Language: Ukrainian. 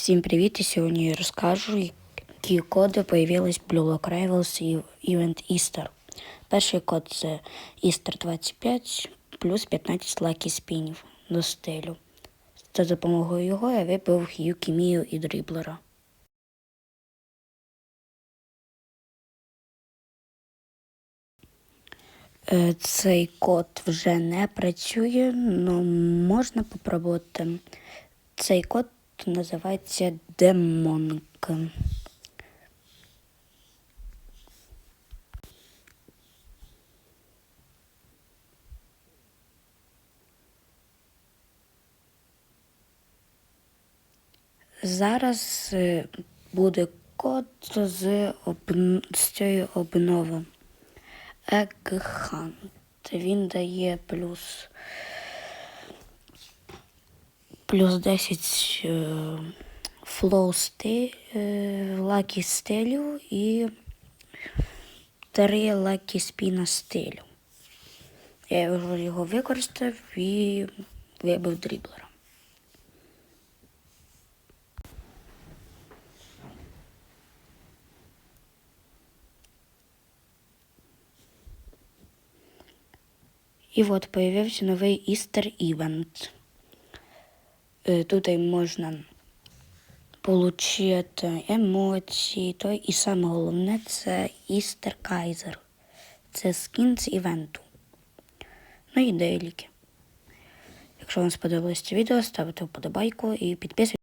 Всім привіт! І сьогодні я розкажу, які коди появились в Blue Lock Rivals і Event Easter. Перший код це Easter 25 плюс 15 лакі спінів до стилю. За допомогою його я вибив Юкімію і Дріблера. Е, Цей код вже не працює, але можна попробувати. Цей код називається Демонк. Зараз е, буде код з, обн... з цієї обнови. Егхант. Він дає плюс плюс 10 е, флоу стиль, лакі стилю і 3 лакі спіна стилю. Я вже його використав і вибив дріблера. І от появився новий Easter Event. Е, Тут можна отримати емоції, то і саме головне це Easter Kaiser. Це скін з івенту. Ну і дейліки. Якщо вам сподобалось це відео, ставте вподобайку і підписуйтесь.